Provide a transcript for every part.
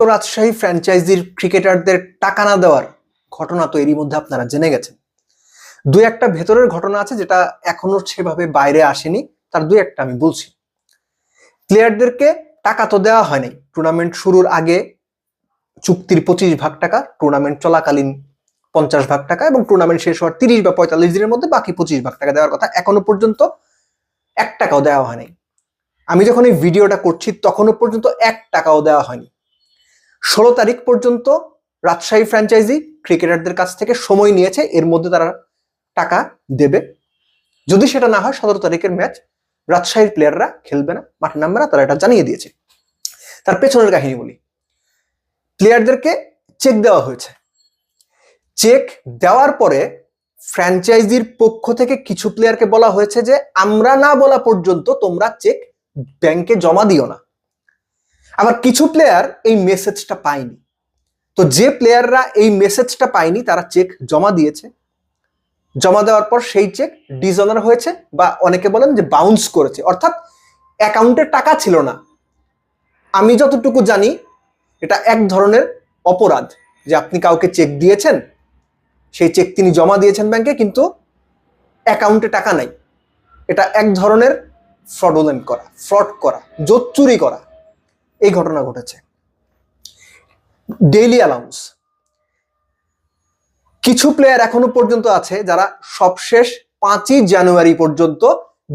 রাজশাহী ফ্র্যাঞ্চাইজির ক্রিকেটারদের টাকা না দেওয়ার ঘটনা তো এরই মধ্যে আপনারা জেনে গেছেন। দুই একটা ভেতরের ঘটনা আছে যেটা এখনও সেভাবে বাইরে আসেনি, তার দুই একটা আমি বলছি। প্লেয়ারদেরকে টাকা তো দেওয়া হয়নি টুর্নামেন্ট শুরুর আগে চুক্তির পঁচিশ ভাগ টাকা, টুর্নামেন্ট চলাকালীন পঞ্চাশ ভাগ টাকা এবং টুর্নামেন্ট শেষ হওয়ার তিরিশ বা পঁয়তাল্লিশ দিনের মধ্যে বাকি পঁচিশ ভাগ টাকা দেওয়ার কথা এখনও পর্যন্ত এক টাকাও দেওয়া হয়নি আমি যখন এই ভিডিওটা করছি, তখনও পর্যন্ত এক টাকাও দেওয়া হয়নি। ষোলো তারিখ পর্যন্ত রাজশাহী ফ্র্যাঞ্চাইজি ক্রিকেটারদের কাছ থেকে সময় নিয়েছে, এর মধ্যে তারা টাকা দেবে। যদি সেটা না হয়, সতেরো তারিখের ম্যাচ রাজশাহীর প্লেয়াররা খেলবে না, মাঠে নামবে না, তারা এটা জানিয়ে দিয়েছে। তার পেছনের কাহিনী বলি। প্লেয়ারদেরকে চেক দেওয়া হয়েছে। চেক দেওয়ার পরে ফ্র্যাঞ্চাইজির পক্ষ থেকে কিছু প্লেয়ারকে বলা হয়েছে যে, আমরা না বলা পর্যন্ত তোমরা চেক ব্যাংকে জমা দিও না। আবার কিছু প্লেয়ার এই মেসেজটা পায়নি। তো যে প্লেয়াররা এই মেসেজটা পায়নি, তারা চেক জমা দিয়েছে। জমা দেওয়ার পর সেই চেক ডিজনার হয়েছে বা অনেকে বলেন যে বাউন্স করেছে। অর্থাৎ অ্যাকাউন্টে টাকা ছিল না। আমি যতটুকু জানি, এটা এক ধরনের অপরাধ যে আপনি কাউকে চেক দিয়েছেন, সেই চেক তিনি জমা দিয়েছেন ব্যাংকে কিন্তু অ্যাকাউন্টে টাকা নাই। এটা এক ধরনের ফ্রডোলেন্ট করা ফ্রড করা, জোর চুরি করা। এই ঘটনা ঘটেছে। ডেইলি অ্যালাউন্স কিছু প্লেয়ার এখনও পর্যন্ত আছে যারা সবশেষ পাঁচই জানুয়ারি পর্যন্ত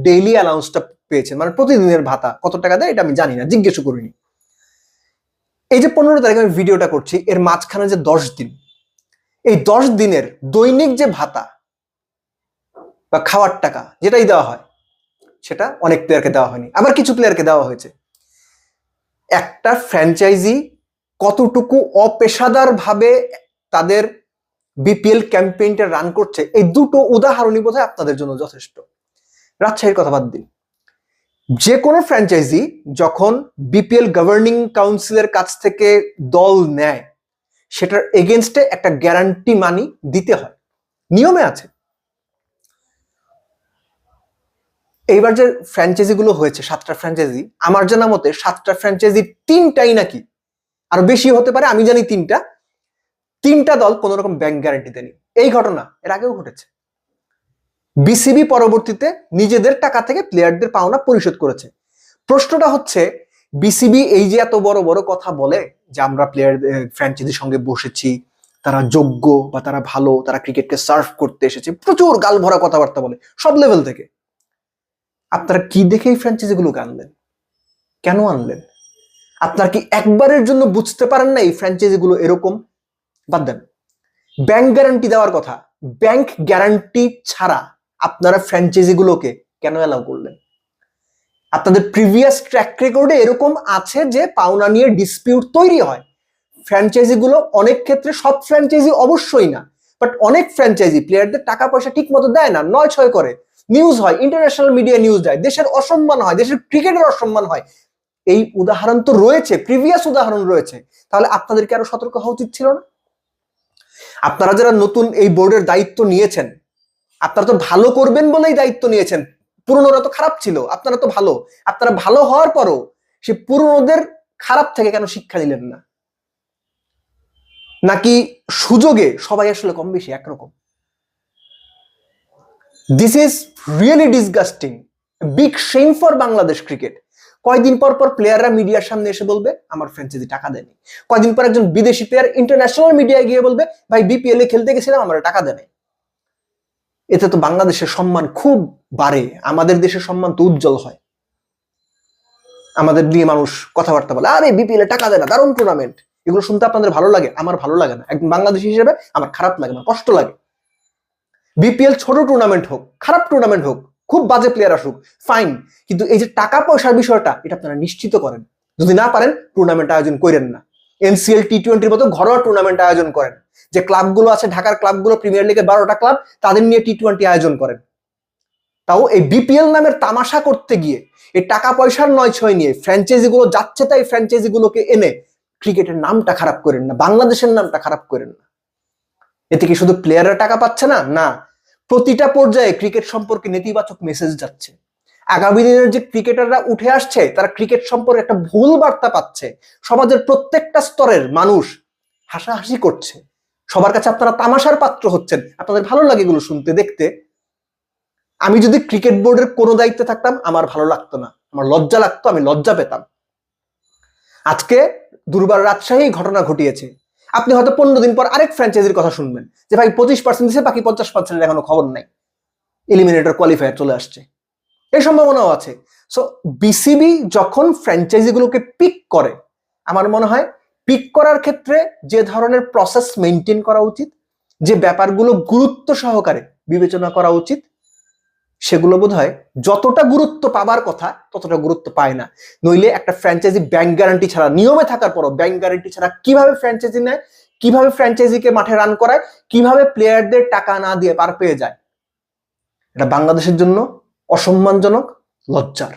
ডেইলি অ্যালাউন্সটা পেয়েছেন। মানে প্রতিদিনের ভাতা। কত টাকা দেয় এটা আমি জানি না, জিজ্ঞেস করিনি। এই যে পনেরো তারিখ আমি ভিডিওটা করছি, এর মাঝখানে যে দশ দিন, এই দশ দিনের দৈনিক যে ভাতা বা খাওয়ার টাকা যেটাই দেওয়া হয়, সেটা অনেক প্লেয়ারকে দেওয়া হয়নি। আবার কিছু প্লেয়ারকে দেওয়া হয়েছে। একটা ফ্র্যাঞ্চাইজি কতটুকু অপেশাদার ভাবে তাদের বিপিএল ক্যাম্পেইনটা রান করছে, এই দুটো উদাহরণই বোধ আপনাদের জন্য যথেষ্ট। রাজশাহীর কথা বাদ দিন যে কোনো ফ্র্যাঞ্চাইজি যখন বিপিএল গভর্নিং কাউন্সিলের কাছ থেকে দল নেয়, সেটার এগেনস্টে একটা গ্যারান্টি মানি দিতে হয়। নিয়মে আছে। এইবার যে ফ্র্যাঞ্চাইজি গুলো হয়েছে, সাতটা ফ্র্যাঞ্চাইজি আমার জানা মতে সাতটা ফ্র্যাঞ্চাইজি তিনটাই নাকি আর বেশি হতে পারে, আমি জানি তিনটা। তিনটা দল কোন রকম ব্যাংক গ্যারান্টি দেয়নি। এই ঘটনা এর আগেও ঘটেছে। বিসিবি পরবর্তীতে নিজেদের টাকা থেকে প্লেয়ারদের পাওনা পরিশোধ করেছে। প্রশ্নটা হচ্ছে বিসিবি এই যে এত বড় বড় কথা বলে যে আমরা প্লেয়ার ফ্র্যাঞ্চাইজির সঙ্গে বসেছি, তারা যোগ্য বা তারা ভালো, তারা ক্রিকেটকে সার্ভ করতে এসেছে, প্রচুর গাল ভরা কথাবার্তা বলে, সব লেভেল থেকে। আপনারা কি দেখে এই ফ্র্যাঞ্চাইজি গুলোকে আনলেন কেন আনলেন? আপনার কি একবারের জন্য বুঝতে পারেন না এই ফ্র্যাঞ্চাইজি গুলো এরকম? বাদ দেন। ব্যাংক গ্যারান্টি দেওয়ার কথা। ব্যাংক গ্যারান্টি ছাড়া আপনারা ফ্র্যাঞ্চাইজি গুলোকে কেন অ্যালাউ করলেন? আপনাদের প্রিভিয়াস ট্র্যাক রেকর্ডে এরকম আছে যে পাওনা নিয়ে ডিসপিউট তৈরি হয়। ফ্র্যাঞ্চাইজি গুলো অনেক ক্ষেত্রে সব ফ্র্যাঞ্চাইজি অবশ্যই না। বাট অনেক ফ্র্যাঞ্চাইজি প্লেয়ারদের টাকা পয়সা ঠিক মতো দেয় না নয় ছয় করে। নিউজ হয় ইন্টারন্যাশনাল মিডিয়া নিউজ দেয়, দেশের অসম্মান হয়, দেশের ক্রিকেটের অসম্মান হয়। এই উদাহরণ তো রয়েছে প্রিভিয়াস উদাহরণ রয়েছে। তাহলে আপনাদেরকে আরও সতর্ক হওয়া উচিত ছিল না? আপনারা যারা নতুন এই বোর্ডের দায়িত্ব নিয়েছেন, আপনারা তো ভালো করবেন বলেই দায়িত্ব নিয়েছেন। পুরনোরা তো খারাপ ছিল, আপনারা তো ভালো। আপনারা ভালো হওয়ার পরও সে পুরনোদের খারাপ থেকে কেন শিক্ষা দিলেন না? নাকি সুযোগে সবাই আসলে কম বেশি একরকম? This is really disgusting big shame for Bangladesh cricket কয়দিন পর পর প্লেয়াররা মিডিয়ার সামনে এসে বলবে, আমার ফ্র্যাঞ্চাইজি টাকা দেয়নি। কয়দিন পর একজন বিদেশি প্লেয়ার ইন্টারন্যাশনাল মিডিয়ায় গিয়ে বলবে, ভাই বিপিএল এ খেলতে গেছিলাম, আমার টাকা দেয় এতে তো বাংলাদেশের সম্মান খুব বাড়ে। আমাদের দেশের সম্মান তো উজ্জ্বল হয়। আমাদের নিয়ে মানুষ কথাবার্তা বলে, আরে বিপিএল এ টাকা দেয় না দারুণ টুর্নামেন্ট এগুলো শুনতে আপনাদের ভালো লাগে, আমার ভালো লাগে না। একদম বাংলাদেশি হিসেবে আমার খারাপ লাগে না, কষ্ট লাগে। বিপিএল ছোট টুর্নামেন্ট হোক, খারাপ টুর্নামেন্ট হোক, খুব বাজে প্লেয়ার আসুক ফাইন কিন্তু এই যে টাকা পয়সার বিষয়টা, এটা আপনারা নিশ্চিত করেন। যদি না পারেন টুর্নামেন্ট আয়োজন করেন না। এনসিএল টি টোয়েন্টির মতো ঘরোয়া টুর্নামেন্ট আয়োজন করেন। যে ক্লাবগুলো আছে, ঢাকার ক্লাবগুলো প্রিমিয়ার লিগের বারোটা ক্লাব তাদের নিয়ে টি টোয়েন্টি আয়োজন করেন। তাও এই বিপিএল নামের তামাশা করতে গিয়ে, এই টাকা পয়সার নয় ছয় নিয়ে ফ্র্যাঞ্চাইজি গুলো যাচ্ছে তাই ফ্র্যাঞ্চাইজি গুলোকে এনে ক্রিকেটের নামটা খারাপ করেন না, বাংলাদেশের নামটা খারাপ করেন না। এতে কি শুধু প্লেয়াররা টাকা পাচ্ছে না? না। প্রতিটা পর্যায়ে ক্রিকেট সম্পর্কে নেতিবাচক মেসেজ যাচ্ছে। আগামী দিনের যে ক্রিকেটাররা উঠে আসছে, তারা ক্রিকেট সম্পর্কে একটা ভুল বার্তা পাচ্ছে। সমাজের প্রত্যেকটা স্তরের মানুষ হাসাহাসি করছে। সবার কাছে আপনারা তামাশার পাত্র হচ্ছেন। আপনাদের ভালো লাগে এগুলো শুনতে, দেখতে। আমি যদি ক্রিকেট বোর্ডের কোনো দায়িত্বে থাকতাম, আমার ভালো লাগতো না। আমার লজ্জা লাগতো, আমি লজ্জা পেতাম। আজকে দুর্বার রাজশাহী ঘটনা ঘটিয়েছে। আপনি হয়তো পনেরো দিন পর আরেক ফ্র্যাঞ্চাইজির কথা শুনবেন। যে ভাই পঁচিশ পার্সেন্ট দিচ্ছে বাকি পঞ্চাশ পার্সেন্টের এখনও খবর নাই। এলিমিনেটর কোয়ালিফায়ার চলে আসছে। এই সম্ভাবনাও আছে। সো বিসিবি যখন ফ্র্যাঞ্চাইজিগুলোকে পিক করে, আমার মনে হয় পিক করার ক্ষেত্রে যে ধরনের প্রসেস মেনটেন করা উচিত, যে ব্যাপারগুলো গুরুত্ব সহকারে বিবেচনা করা উচিত সেগুলো বোধ হয় যতটা গুরুত্ব পাবার কথা ততটা গুরুত্ব পায় না। নইলে একটা ফ্র্যাঞ্চাইজি ব্যাংক গ্যারান্টি ছাড়া, নিয়মে থাকার পরও ব্যাংক গ্যারান্টি ছাড়া কীভাবে ফ্র্যাঞ্চাইজি নেয়, কীভাবে ফ্র্যাঞ্চাইজিকে মাঠে রান করায়, কীভাবে প্লেয়ারদের টাকা না দিয়ে পার পেয়ে যায়। এটা বাংলাদেশের জন্য অসম্মানজনক, লজ্জার।